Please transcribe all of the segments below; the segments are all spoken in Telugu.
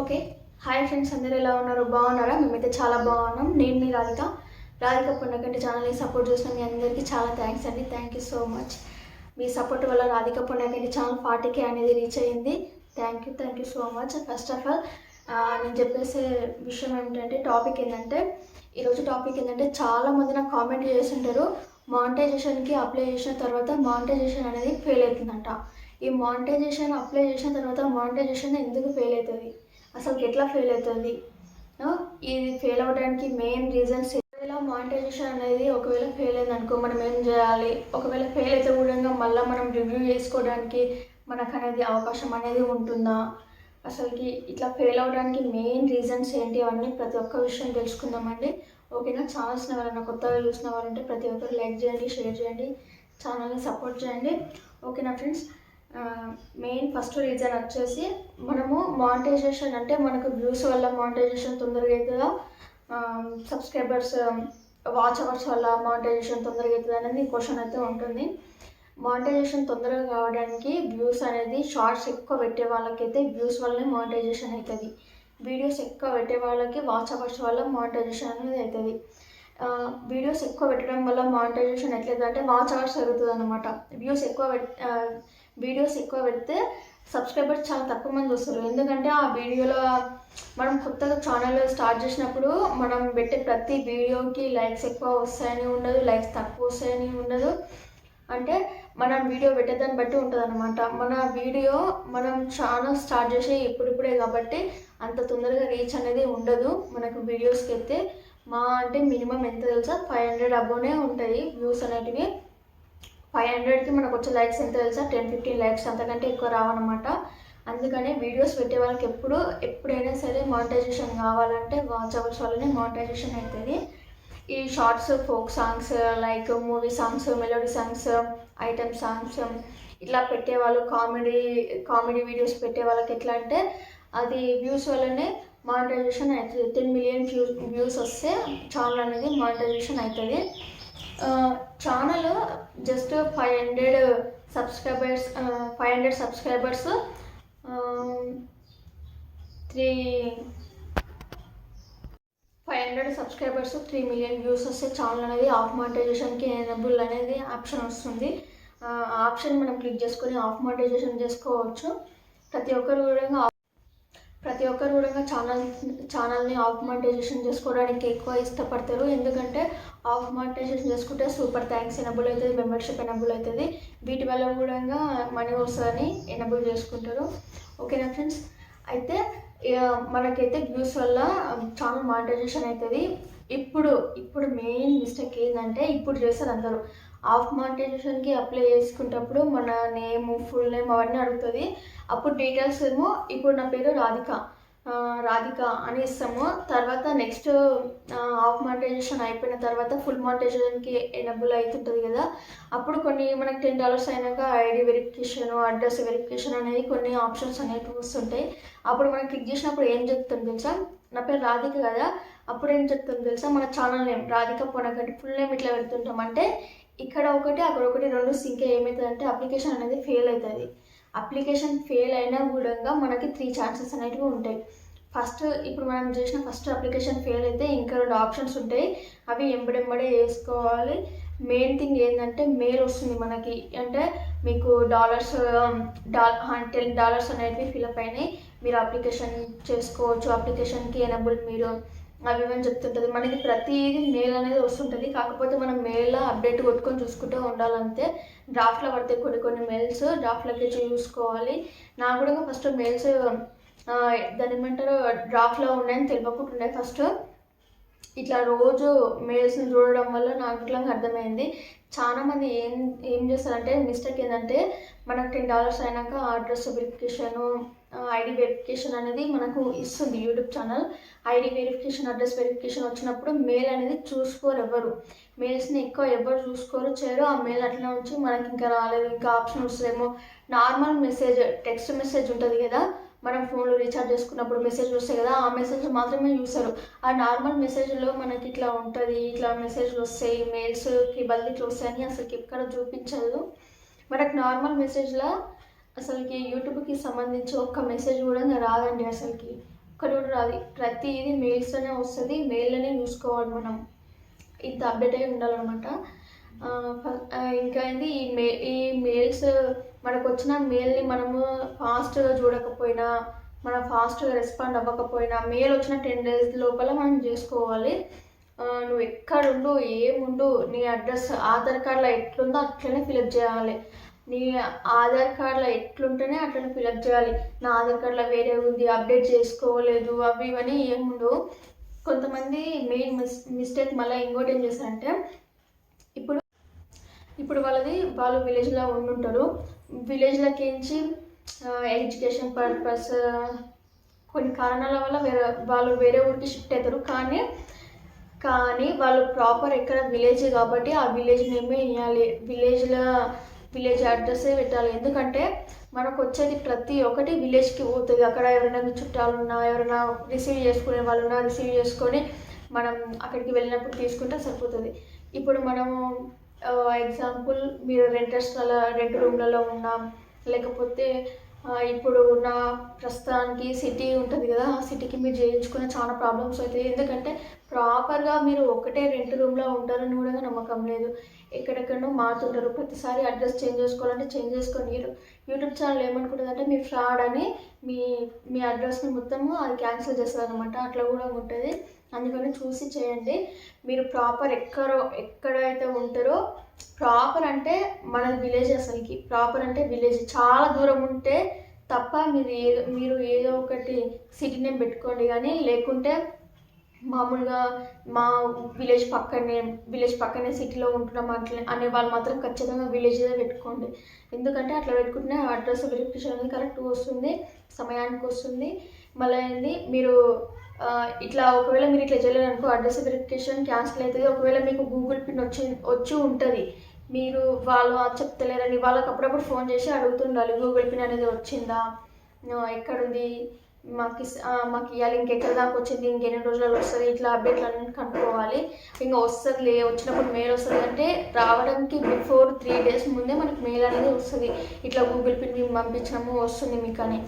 ఓకే. హాయ్ ఫ్రెండ్స్ అందరూ ఎలా ఉన్నారు? బాగున్నారా? మేమైతే చాలా బాగున్నాం. నేను మీ రాధిక. రాధిక పుణ్యకంటి ఛానల్ని సపోర్ట్ చేసిన మీ అందరికీ చాలా థ్యాంక్స్ అండి. థ్యాంక్ యూ సో మచ్ మీ సపోర్ట్ వల్ల Radhika Punyakanti channel forty K అనేది రీచ్ అయ్యింది. Thank you thank you so much first of all నేను చెప్పేసే విషయం ఏంటంటే టాపిక్ ఏంటంటే ఈరోజు టాపిక్ ఏంటంటే చాలా మంది నాకు కామెంట్ చేస్తుంటారు. మానిటైజేషన్కి అప్లై చేసిన తర్వాత మానిటైజేషన్ అనేది ఫెయిల్ అవుతుందంట. ఈ మానిటైజేషన్ అప్లై చేసిన తర్వాత మానిటైజేషన్ ఎందుకు ఫెయిల్ అవుతుంది? అసలు ఎట్లా ఫెయిల్ అవుతుంది? ఇది ఫెయిల్ అవ్వడానికి మెయిన్ రీజన్స్ ఒకవేళ మానిటైజేషన్ అనేది ఒకవేళ ఫెయిల్ అయింది అనుకో మనం ఏం చేయాలి? ఒకవేళ ఫెయిల్ అయితే కూడా మళ్ళీ మనం రివ్యూ చేసుకోవడానికి మనకు అనేది అవకాశం అనేది ఉంటుందా? అసలుకి ఇట్లా ఫెయిల్ అవ్వడానికి మెయిన్ రీజన్స్ ఏంటి? అవన్నీ ప్రతి ఒక్క విషయం తెలుసుకుందామండి. ఓకేనా? ఛానల్స్ని ఎవరైనా కొత్తగా చూసిన వాళ్ళంటే ప్రతి ఒక్కరు లైక్ చేయండి షేర్ చేయండి ఛానల్ని సపోర్ట్ చేయండి. ఓకేనా ఫ్రెండ్స్ మెయిన్ ఫస్ట్ రీజన్ వచ్చేసి మనము మానిటైజేషన్ అంటే మనకు వ్యూస్ వల్ల మానిటైజేషన్ తొందరగా అవుతుందా? సబ్స్క్రైబర్స్ వాచ్ అవర్స్ వల్ల మానిటైజేషన్ తొందరగా అవుతుంది అనేది క్వశ్చన్ అయితే ఉంటుంది. మానిటైజేషన్ తొందరగా కావడానికి వ్యూస్ అనేది షార్ట్స్ ఎక్కువ పెట్టే వాళ్ళకైతే వ్యూస్ వల్లనే మానిటైజేషన్ అవుతుంది. వీడియోస్ ఎక్కువ పెట్టే వాళ్ళకి వాచ్ అవర్స్ వల్ల మానిటైజేషన్ అనేది అవుతుంది. వీడియోస్ ఎక్కువ పెట్టడం వల్ల మానిటైజేషన్ ఎట్లయితే అంటే వాచ్ అవర్స్ పెరుగుతుంది అనమాట వ్యూస్ ఎక్కువ పెట్ వీడియోస్ ఎక్కువ పెడితే సబ్స్క్రైబర్స్ చాలా తక్కువ మంది వస్తారు. ఎందుకంటే ఆ వీడియోలో మనం కొత్తగా ఛానల్ స్టార్ట్ చేసినప్పుడు మనం పెట్టే ప్రతి వీడియోకి లైక్స్ ఎక్కువ వస్తాయని ఉండదు లైక్స్ తక్కువ వస్తాయని ఉండదు. అంటే మనం వీడియో పెట్టేదాన్ని బట్టి ఉంటుంది అనమాట మన వీడియో మనం ఛానల్ స్టార్ట్ చేసి ఇప్పుడిప్పుడే కాబట్టి అంత తొందరగా రీచ్ అనేది ఉండదు. మనకు వీడియోస్కి అయితే మా అంటే మినిమం ఎంత తెలుసా? ఫైవ్ హండ్రెడ్ అబోనే ఉంటాయి వ్యూస్ అనేటివి. ఫైవ్ హండ్రెడ్కి మనకు వచ్చే లైక్స్ ఎంత తెలుసా? టెన్ ఫిఫ్టీన్ లైక్స్ అంతకంటే ఎక్కువ రావన్నమాట. అందుకనే వీడియోస్ పెట్టే వాళ్ళకి ఎప్పుడు ఎప్పుడైనా సరే మానిటైజేషన్ కావాలంటే వాచ్ అవర్స్ వల్లనే మానిటైజేషన్ అవుతుంది ఈ shorts folk songs like movie songs melody songs item songs ఇట్లా పెట్టేవాళ్ళు కామెడీ కామెడీ వీడియోస్ పెట్టే వాళ్ళకి ఎట్లా అంటే అది వ్యూస్ వల్లనే మానిటైజేషన్ అవుతుంది టెన్ మిలియన్ వ్యూ వ్యూస్ వస్తే ఛానల్ అనేది మానిటైజేషన్ అవుతుంది channel just five hundred subscribers five hundred subscribers three five hundred subscribers three million views వస్తే ఛానల్ అనేది ఆఫ్ మానిటైజేషన్కి ఎనబుల్ అనేది ఆప్షన్ వస్తుంది. ఆప్షన్ మనం క్లిక్ చేసుకొని ఆఫ్ మానిటైజేషన్ చేసుకోవచ్చు. ప్రతి ఒక్కరు కూడా ప్రతి ఒక్కరు కూడా ఛానల్ ఛానల్ని ఆఫ్ మానిటైజేషన్ చేసుకోవడానికి ఎక్కువ ఇష్టపడతారు. ఎందుకంటే ఆఫ్ మానిటైజేషన్ చేసుకుంటే సూపర్ థ్యాంక్స్ ఎనబుల్ అవుతుంది మెంబర్షిప్ ఎనబుల్ అవుతుంది. వీటి వల్ల కూడా మనీ వస్తుందని ఎనబుల్ చేసుకుంటారు. ఓకేనా ఫ్రెండ్స్ అయితే మనకైతే వ్యూస్ వల్ల ఛానల్ మానిటైజేషన్ అవుతుంది. ఇప్పుడు ఇప్పుడు మెయిన్ మిస్టేక్ ఏంటంటే ఇప్పుడు చేస్తారు అందరూ. ఆఫ్ మానిటైజేషన్కి అప్లై చేసుకునేటప్పుడు మన నేమ్ ఫుల్ నేమ్ అవన్నీ అడుగుతుంది. అప్పుడు డీటెయిల్స్ ఏమో ఇప్పుడు నా పేరు రాధిక. రాధిక అని ఇస్తాము తర్వాత నెక్స్ట్ హాఫ్ మానిటైజేషన్ అయిపోయిన తర్వాత ఫుల్ మానిటైజేషన్కి ఎనబుల్ అవుతుంటుంది కదా. అప్పుడు కొన్ని మనకి టెన్ డాలర్స్ అయినాక ఐడి వెరిఫికేషన్ అడ్రస్ వెరిఫికేషన్ అనేది కొన్ని ఆప్షన్స్ అనేవి వస్తుంటాయి అప్పుడు మనం క్లిక్ చేసినప్పుడు ఏం చెప్తుంది తెలుసా? నా పేరు రాధిక కదా. అప్పుడు ఏం చెప్తుంది తెలుసా? మన channel name Radhika Ponakanti full name ఇట్లా పెడుతుంటాం. అంటే ఇక్కడ ఒకటి అక్కడ ఒకటి రెండు సింక్ ఏమవుతుంది అంటే అప్లికేషన్ అనేది ఫెయిల్ అవుతుంది అప్లికేషన్ ఫెయిల్ అయినా కూడా మనకి త్రీ ఛాన్సెస్ అనేటివి ఉంటాయి. ఫస్ట్ ఇప్పుడు మనం చేసిన ఫస్ట్ అప్లికేషన్ ఫెయిల్ అయితే ఇంకా రెండు ఆప్షన్స్ ఉంటాయి. అవి ఎంబడెంబడే వేసుకోవాలి. మెయిన్ థింగ్ ఏంటంటే మెయిల్ వస్తుంది మనకి. అంటే మీకు డాలర్స్ డాల్ టెన్ డాలర్స్ అనేటివి ఫిలప్ అయినాయి. మీరు అప్లికేషన్ చేసుకోవచ్చు. అప్లికేషన్కి ఎనబుల్ మీరు. అవి చెప్తుంటుంది. మనకి ప్రతిదీ మెయిల్ అనేది వస్తుంటుంది. కాకపోతే మనం మెయిల్లో అప్డేట్ కొట్టుకొని చూసుకుంటూ ఉండాలంతే డ్రాఫ్ట్లో పడితే కొన్ని కొన్ని మెయిల్స్ డ్రాఫ్ట్లోకి చూసుకోవాలి. నాకు కూడా ఫస్ట్ మెయిల్స్ దాని ఏమంటారు? డ్రాఫ్ట్లో ఉన్నాయని తెలియకుంటుండే ఫస్ట్ ఇట్లా రోజు మెయిల్స్ని చూడడం వల్ల నాకు ఇట్లా అర్థమైంది. చాలా మంది ఏం ఏం చేస్తారంటే మిస్టేక్ ఏంటంటే మనకు టెన్ డాలర్స్ అయినాక అడ్రస్ వెరిఫికేషన్ ఐడి వెరిఫికేషన్ అనేది మనకు ఇస్తుంది YouTube channel. ID verification address verification వచ్చినప్పుడు మెయిల్ అనేది చూసుకోరు ఎవరు మెయిల్స్ని ఎక్కువ ఎవరు చూసుకోరు చేయరు. ఆ మెయిల్ అట్లా ఉంచి మనకి ఇంకా రాలేదు. ఇంకా ఆప్షన్ వస్తుందేమో. నార్మల్ మెసేజ్ టెక్స్ట్ మెసేజ్ ఉంటుంది కదా. మనం ఫోన్లో రీఛార్జ్ చేసుకున్నప్పుడు మెసేజ్ వస్తాయి కదా. ఆ మెసేజ్ మాత్రమే చూస్తారు. ఆ నార్మల్ మెసేజ్లో మనకి ఇట్లా ఉంటుంది ఇట్లా మెసేజ్లు వస్తాయి మెయిల్స్కి బదిలీ ఇట్లా వస్తాయని అసలు ఎక్కడ చూపించదు. మనకు నార్మల్ మెసేజ్లో అసలుకి యూట్యూబ్కి సంబంధించి ఒక్క మెసేజ్ కూడా రాదండి అసలుకి. ఒక్కటి కూడా రాదు. ప్రతిదీ మెయిల్స్లోనే వస్తుంది. మెయిల్లోనే చూసుకోవాలి మనం. ఇంత అప్డేట్ అయి ఉండాలన్నమాట. ఇంకా ఏంది? ఈ మే ఈ మెయిల్స్ మనకు వచ్చిన మెయిల్ని మనము ఫాస్ట్గా చూడకపోయినా మనం ఫాస్ట్గా రెస్పాండ్ అవ్వకపోయినా మెయిల్ వచ్చిన టెన్ డేస్ లోపల మనం చేసుకోవాలి. నువ్వు ఎక్కడుండు ఏముండు నీ అడ్రస్ ఆధార్ కార్డులో ఎట్లుందో అట్లనే ఫిలప్ చేయాలి. నీ ఆధార్ కార్డులో ఎట్లుంటేనే అట్లనే ఫిలప్ చేయాలి. నా ఆధార్ కార్డులో వేరే ఉంది అప్డేట్ చేసుకోలేదు అవి ఇవన్నీ ఏముండవు కొంతమంది మెయిన్ మిస్ మిస్టేక్ మళ్ళీ ఇంకోటి ఏం చేస్తారంటే ఇప్పుడు ఇప్పుడు వాళ్ళది వాళ్ళు విలేజ్లో ఉండుంటారు. విలేజ్లకించి ఎడ్యుకేషన్ పర్పస్ కొన్ని కారణాల వల్ల వేరే వాళ్ళు వేరే ఊరికి షిఫ్ట్ అవుతారు కానీ కానీ వాళ్ళు ప్రాపర్ ఎక్కడ విలేజ్ కాబట్టి ఆ విలేజ్ నేమే వేయాలి విలేజ్లో విలేజ్ అడ్రస్సే పెట్టాలి. ఎందుకంటే మనకు వచ్చేది ప్రతి ఒక్కటి విలేజ్కి పోతుంది. అక్కడ ఎవరైనా చుట్టాలు ఉన్నా ఎవరైనా రిసీవ్ చేసుకునే వాళ్ళు ఉన్నా రిసీవ్ చేసుకొని మనం అక్కడికి వెళ్ళినప్పుడు తీసుకుంటే సరిపోతుంది. ఇప్పుడు మనము ఎగ్జాంపుల్ మీరు రెంటర్స్లలో రెంట్ రూమ్లలో ఉన్నాం. లేకపోతే ఇప్పుడు ఉన్న ప్రస్తుతానికి సిటీ ఉంటుంది కదా ఆ సిటీకి మీరు చేయించుకున్న చాలా ప్రాబ్లమ్స్ అవుతాయి. ఎందుకంటే ప్రాపర్గా మీరు ఒకటే రెంట్ రూమ్లో ఉంటారని కూడా నమ్మకం లేదు. ఎక్కడెక్కడో మారుతుంటారు. ప్రతిసారి అడ్రస్ చేంజ్ చేసుకోవాలంటే చేంజ్ చేసుకొని యూట్యూబ్ ఛానల్ ఏమనుకుంటుందంటే మీ ఫ్రాడ్ అని మీ మీ అడ్రస్ని మొత్తము అది క్యాన్సిల్ చేస్తుంది అనమాట అట్లా కూడా ఉంటుంది. అందుకని చూసి చేయండి. మీరు ప్రాపర్ ఎక్కడ ఎక్కడైతే ఉంటారో ప్రాపర్ అంటే మన విలేజ్ అసలుకి ప్రాపర్ అంటే విలేజ్ చాలా దూరం ఉంటే తప్ప మీరు ఏదో మీరు ఏదో ఒకటి సిటీ నేమ్ పెట్టుకోండి కానీ లేకుంటే మామూలుగా మా విలేజ్ పక్కనే విలేజ్ పక్కనే సిటీలో ఉంటున్నాం అట్లా అనే వాళ్ళు మాత్రం ఖచ్చితంగా విలేజ్ పెట్టుకోండి. ఎందుకంటే అట్లా పెట్టుకుంటే అడ్రస్ వెరిఫికేషన్ అనేది కరెక్ట్ వస్తుంది సమయానికి వస్తుంది. మళ్ళీ ఏంది? మీరు ఇట్లా ఒకవేళ మీరు ఇట్లా చేయలేదు అనుకో అడ్రస్ వెరిఫికేషన్ క్యాన్సిల్ అవుతుంది. ఒకవేళ మీకు గూగుల్ పిన్ వచ్చి వచ్చి ఉంటుంది. మీరు వాళ్ళు చెప్తలేరని వాళ్ళకి అప్పుడప్పుడు ఫోన్ చేసి అడుగుతుండాలి. గూగుల్ పిన్ అనేది వచ్చిందా? ఎక్కడుంది? మాకు మాకు ఇవ్వాలి ఇంకెక్కడ దాకా వచ్చింది? ఇంకెన్ని రోజులలో వస్తుంది? ఇట్లా అప్డేట్లు అన్నీ కనుక్కోవాలి. ఇంకా వస్తుంది లే వచ్చినప్పుడు మెయిల్ వస్తుంది అంటే రావడానికి బిఫోర్ త్రీ డేస్ ముందే మనకి మెయిల్ అనేది వస్తుంది. ఇట్లా గూగుల్ పిన్ మేము పంపించాము వస్తుంది మీకు అని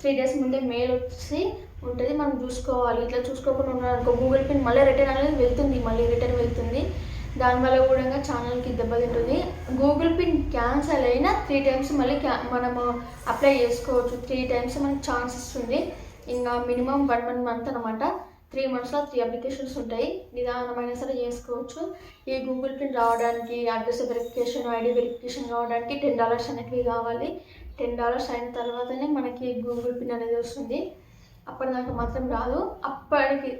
త్రీ డేస్ ముందే మెయిల్ వచ్చి ఉంటుంది మనం చూసుకోవాలి. ఇట్లా చూసుకోకుండా ఉన్నారనుకో గూగుల్ పిన్ మళ్ళీ రిటర్న్ అనేది వెళ్తుంది మళ్ళీ రిటర్న్ వెళ్తుంది. దానివల్ల కూడా ఛానల్కి దెబ్బతింటుంది గూగుల్ పిన్ క్యాన్సల్ అయినా త్రీ టైమ్స్ మళ్ళీ క్యా మనము అప్లై చేసుకోవచ్చు. త్రీ టైమ్స్ మనకి ఛాన్స్ ఇస్తుంది ఇంకా మినిమం వన్ వన్ మంత్ అనమాట త్రీ మంత్స్లో త్రీ అప్లికేషన్స్ ఉంటాయి. నిదానమైన సరే చేసుకోవచ్చు. ఈ గూగుల్ పిన్ రావడానికి అడ్రస్ వెరిఫికేషన్ ఐడి వెరిఫికేషన్ రావడానికి టెన్ డాలర్స్ అనేవి కావాలి. టెన్ డాలర్స్ అయిన తర్వాతనే మనకి గూగుల్ పిన్ అనేది వస్తుంది. అప్పటిదాకా మాత్రం రాదు. అప్పటికి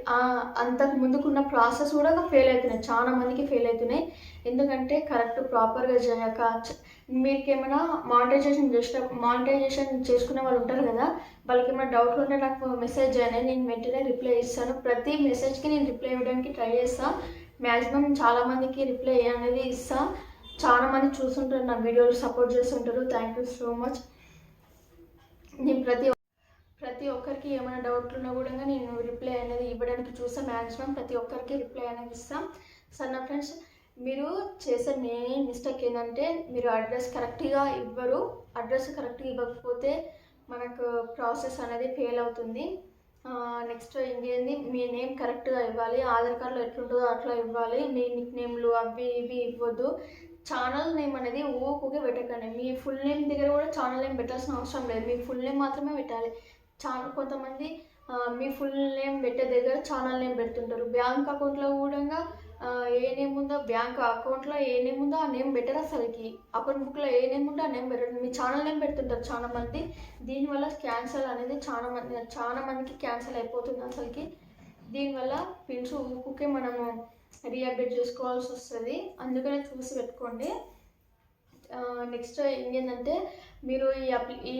అంతకు ముందుకున్న ప్రాసెస్ కూడా ఫెయిల్ అవుతున్నాయి. చాలా మందికి ఫెయిల్ అవుతున్నాయి. ఎందుకంటే కరెక్ట్ ప్రాపర్గా చేయక మీకేమైనా మీకు ఏమైనా మానిటైజేషన్ చేసిన మానిటైజేషన్ చేసుకునే వాళ్ళు ఉంటారు కదా వాళ్ళకి ఏమైనా డౌట్లు ఉంటే నాకు మెసేజ్ చేయండి. నేను వెంటనే రిప్లై ఇస్తాను. ప్రతి మెసేజ్కి నేను రిప్లై ఇవ్వడానికి ట్రై చేస్తాను మ్యాక్సిమం చాలామందికి రిప్లై అనేది ఇస్తా. చాలా మంది చూస్తుంటారు నా వీడియోలు సపోర్ట్ చేస్తుంటారు. థ్యాంక్ యూ సో మచ్ నేను ప్రతి ప్రతి ఒక్కరికి ఏమైనా డౌట్లు ఉన్నా కూడా నేను రిప్లై అనేది ఇవ్వడానికి చూస్తా మ్యాక్సిమం ప్రతి ఒక్కరికి రిప్లై అనేది ఇస్తాం. సన్న ఫ్రెండ్స్ మీరు చేసే మెయిన్ మిస్టేక్ ఏంటంటే మీరు అడ్రస్ కరెక్ట్గా ఇవ్వరు. అడ్రస్ కరెక్ట్గా ఇవ్వకపోతే మనకు ప్రాసెస్ అనేది ఫెయిల్ అవుతుంది. నెక్స్ట్ ఇంకేంది? మీ నేమ్ కరెక్ట్గా ఇవ్వాలి. ఆధార్ కార్డులో ఎట్లుంటుందో అట్లా ఇవ్వాలి. మీ నిక్ నేమ్లు అవి ఇవి ఇవ్వద్దు. ఛానల్ నేమ్ అనేది ఊకే పెట్టకండి. మీ ఫుల్ నేమ్ దగ్గర కూడా ఛానల్ నేమ్ పెట్టాల్సిన అవసరం లేదు. మీ ఫుల్ నేమ్ మాత్రమే పెట్టాలి. చాలా కొంతమంది మీ ఫుల్ నేమ్ పెట్టే దగ్గర ఛానల్ నేమ్ పెడుతుంటారు. బ్యాంక్ అకౌంట్లో కూడా ఏ నేమ్ ఉందో బ్యాంక్ అకౌంట్లో ఏ నేమ్ ఉందో ఆ నేమ్ పెట్టరు అసలుకి. అకౌంట్ బుక్లో ఏ నేమ్ ఉందో ఆ నేమ్ పెట్టరు. మీ ఛానల్ నేమ్ పెడుతుంటారు చాలా మంది. దీనివల్ల క్యాన్సల్ అనేది చాలా మంది చాలా మందికి క్యాన్సల్ అయిపోతుంది అసలుకి. దీనివల్ల పిన్స్ ఊకే మనము రీఅప్డేట్ చేసుకోవాల్సి వస్తుంది. అందుకనే చూసి పెట్టుకోండి. నెక్స్ట్ ఇంకేంటంటే మీరు ఈ ఈ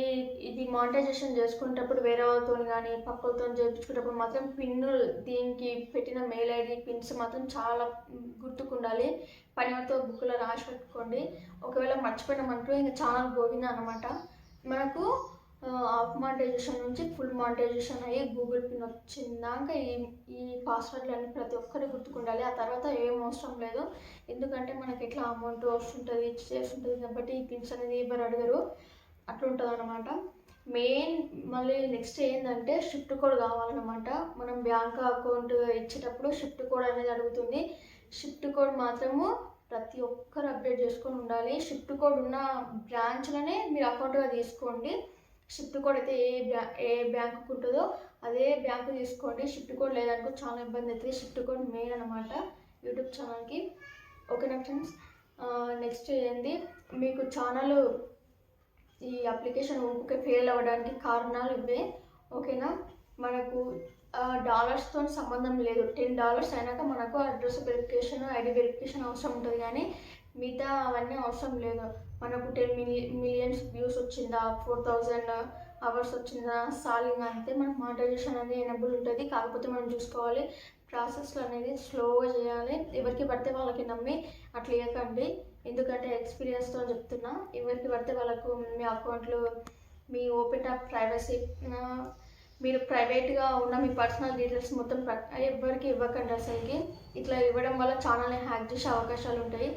ఇది మానిటైజేషన్ చేసుకునేటప్పుడు వేరే వాళ్ళతో కానీ పక్కలతో చేయించుకునేటప్పుడు మాత్రం పిన్ను దీనికి పెట్టిన మెయిల్ ఐడి పిన్స్ మాత్రం చాలా గుర్తుకుండాలి. పనితో బుక్లో రాసి పెట్టుకోండి. ఒకవేళ మర్చిపోయినామంటూ ఇంకా చాలా పోయింది అనమాట మనకు హాఫ్ మానిటైజేషన్ నుంచి ఫుల్ మానిటైజేషన్ అయ్యి గూగుల్ పిన్ వచ్చిందాక ఈ ఈ పాస్వర్డ్లన్నీ ప్రతి ఒక్కరికి గుర్తుకుండాలి. ఆ తర్వాత ఏం అవసరం లేదు. ఎందుకంటే మనకి ఎట్లా అమౌంట్ వస్తుంటుంది చేస్తుంటుంది కాబట్టి ఈ పిన్స్ అనేది ఎవరు అడగరు. అట్లుంటుంది అనమాట మెయిన్ మళ్ళీ నెక్స్ట్ ఏంటంటే షిఫ్ట్ కోడ్ కావాలన్నమాట. మనం బ్యాంక్ అకౌంట్ ఇచ్చేటప్పుడు షిఫ్ట్ కోడ్ అనేది అడుగుతుంది. షిఫ్ట్ కోడ్ మాత్రము ప్రతి ఒక్కరు అప్డేట్ చేసుకొని ఉండాలి. షిఫ్ట్ కోడ్ ఉన్న బ్రాంచ్లోనే మీరు అకౌంట్గా తీసుకోండి. షిఫ్ట్ కోడ్ అయితే ఏ బ్యా ఏ బ్యాంకుకు ఉంటుందో అదే బ్యాంకు తీసుకోండి. షిఫ్ట్ కోడ్ లేదనుకో చాలా ఇబ్బంది అవుతుంది. షిఫ్ట్ కోడ్ మెయిన్ అనమాట యూట్యూబ్ ఛానల్కి. ఓకేనా ఫ్రెండ్స్? నెక్స్ట్ ఏంటి మీకు ఛానల్ ఈ అప్లికేషన్ ఊరికే ఫెయిల్ అవ్వడానికి కారణాలు ఇవే. ఓకేనా? మనకు డాలర్స్తో సంబంధం లేదు. టెన్ డాలర్స్ అయినాక మనకు అడ్రస్ వెరిఫికేషన్ ఐడి వెరిఫికేషన్ అవసరం ఉంటుంది కానీ మిగతా అవన్నీ అవసరం లేదు. మనకు టెన్ మిలి మిలియన్స్ వ్యూస్ వచ్చిందా ఫోర్ థౌజండ్ అవర్స్ వచ్చిందా సాలింగ్ అంతే మనకు మానిటైజేషన్ అనేది ఎనబుల్ ఉంటుంది. కాకపోతే మనం చూసుకోవాలి ప్రాసెస్లు అనేది స్లోగా చేయాలి. ఎవరికి పడితే వాళ్ళకి నమ్మి అట్లా ఇవ్వకండి ఎందుకంటే ఎక్స్పీరియన్స్తో చెప్తున్నా ఎవరికి పడితే వాళ్ళకు మీ అకౌంట్లు మీ ఓపెన్ ఆఫ్ ప్రైవసీ మీరు ప్రైవేట్గా ఉన్న మీ పర్సనల్ డీటెయిల్స్ మొత్తం ఎవరికి ఇవ్వకండి అసలుకి. ఇట్లా ఇవ్వడం వల్ల ఛానల్ని హ్యాక్ చేసే అవకాశాలు ఉంటాయి.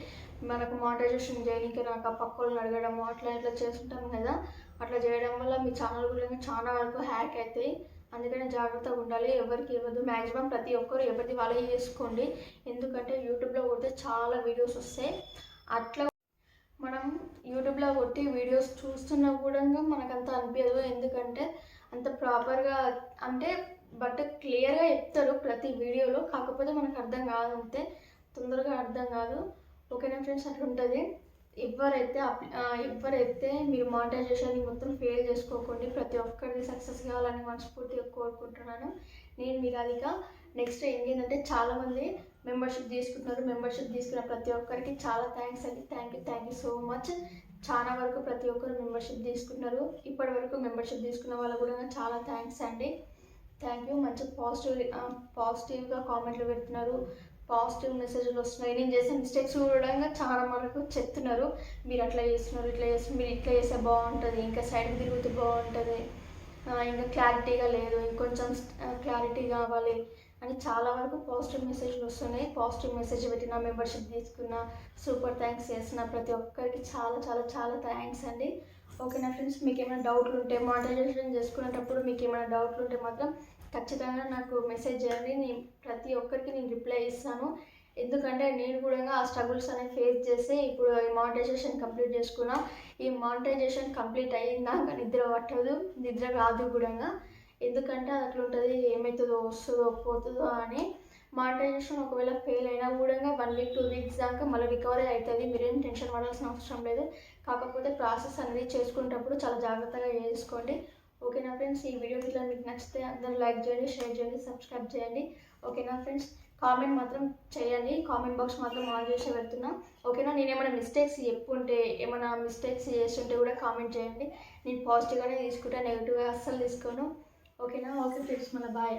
మనకు మానిటైజేషన్ చేయడానికి నాకు ఆ అడగడం అట్లా ఇట్లా చేస్తుంటాం కదా. అట్లా చేయడం వల్ల మీ ఛానల్ కూడా చాలా వరకు హ్యాక్ అవుతాయి అందుకని జాగ్రత్తగా ఉండాలి. ఎవరికి ఇవ్వద్దు. మ్యాక్సిమం ప్రతి ఒక్కరు ఎవరిది వాళ్ళే చేసుకోండి. ఎందుకంటే యూట్యూబ్లో కొడితే చాలా వీడియోస్ వస్తాయి. అట్లా మనం యూట్యూబ్లో కొట్టి వీడియోస్ చూస్తున్నా కూడా మనకు అంత అనిపించదు ఎందుకంటే అంత ప్రాపర్గా అంటే బట్ క్లియర్గా చెప్తారు ప్రతి వీడియోలో కాకపోతే మనకు అర్థం కాదు అంతే. తొందరగా అర్థం కాదు. ఓకేనా ఫ్రెండ్స్ అట్లా ఉంటుంది. ఎవరైతే ఎవరైతే మీరు మానిటైజేషన్ మొత్తం ఫెయిల్ చేసుకోకండి ప్రతి ఒక్కరిది సక్సెస్ కావాలని మనస్ఫూర్తిగా కోరుకుంటున్నాను. నేను మీరు అదిగా నెక్స్ట్ ఏంటంటే చాలామంది మెంబర్షిప్ తీసుకుంటున్నారు. మెంబర్షిప్ తీసుకున్న ప్రతి ఒక్కరికి చాలా థ్యాంక్స్ అండి. Thank you thank you so much. చాలా వరకు ప్రతి ఒక్కరు మెంబర్షిప్ తీసుకున్నారు. ఇప్పటి వరకు మెంబర్షిప్ తీసుకున్న వాళ్ళు కూడా చాలా థ్యాంక్స్ అండి. Thank you. మంచి పాజిటివ్ పాజిటివ్గా కామెంట్లు పెడుతున్నారు. పాజిటివ్ మెసేజ్లు వస్తున్నాయి. నేను చేసే మిస్టేక్స్ చూడడంగా చాలా మనకు చెప్తున్నారు. మీరు అట్లా చేస్తున్నారు ఇట్లా చేస్తున్నారు మీరు ఇట్లా చేస్తే బాగుంటుంది ఇంకా సైడ్ తిరుగుతూ బాగుంటుంది. ఇంకా క్లారిటీగా లేదు ఇంకొంచెం క్లారిటీ కావాలి అని చాలా వరకు పాజిటివ్ మెసేజ్లు వస్తున్నాయి. పాజిటివ్ మెసేజ్ పెట్టిన మెంబర్షిప్ తీసుకున్న సూపర్ థ్యాంక్స్ చేసిన ప్రతి ఒక్కరికి చాలా చాలా చాలా థ్యాంక్స్ అండి. ఓకేనా ఫ్రెండ్స్ మీకు ఏమైనా డౌట్లు ఉంటే మానిటైజేషన్ చేసుకునేటప్పుడు మీకు ఏమైనా డౌట్లు ఉంటే మాత్రం ఖచ్చితంగా నాకు మెసేజ్ చేయండి. నేను ప్రతి ఒక్కరికి నేను రిప్లై ఇస్తాను ఎందుకంటే నేను కూడా ఆ స్ట్రగుల్స్ అనేవి ఫేస్ చేసి ఇప్పుడు ఈ మానిటైజేషన్ కంప్లీట్ చేసుకున్నా. ఈ మానిటైజేషన్ కంప్లీట్ అయ్యిందాక నిద్ర పట్టదు నిద్ర రాదు కూడా. ఎందుకంటే అది అట్లా ఉంటుంది ఏమవుతుందో వస్తుందో పోతుందో అని మానిటైజేషన్ ఒకవేళ ఫెయిల్ అయినా కూడా వన్ వీక్ టూ వీక్స్ దాకా మళ్ళీ రికవరీ అవుతుంది. మీరేం టెన్షన్ పడాల్సిన అవసరం లేదు. కాకపోతే ప్రాసెస్ అనేది చేసుకునేటప్పుడు చాలా జాగ్రత్తగా చేసుకోండి. ఓకేనా ఫ్రెండ్స్ ఈ వీడియో ఇట్లా మీకు నచ్చితే అందరూ లైక్ చేయండి షేర్ చేయండి సబ్స్క్రైబ్ చేయండి. ఓకేనా ఫ్రెండ్స్ కామెంట్ మాత్రం చేయండి. కామెంట్ బాక్స్ మాత్రం ఆన్ చేసి పెడుతున్నా. ఓకేనా నేను ఏమైనా మిస్టేక్స్ చెప్పుంటే ఏమైనా మిస్టేక్స్ చేస్తుంటే కూడా కామెంట్ చేయండి. నేను పాజిటివ్గానే తీసుకుంటా నెగిటివ్గా అస్సలు తీసుకోను. ఓకేనా ఓకే ఫ్రెండ్స్ మన బాయ్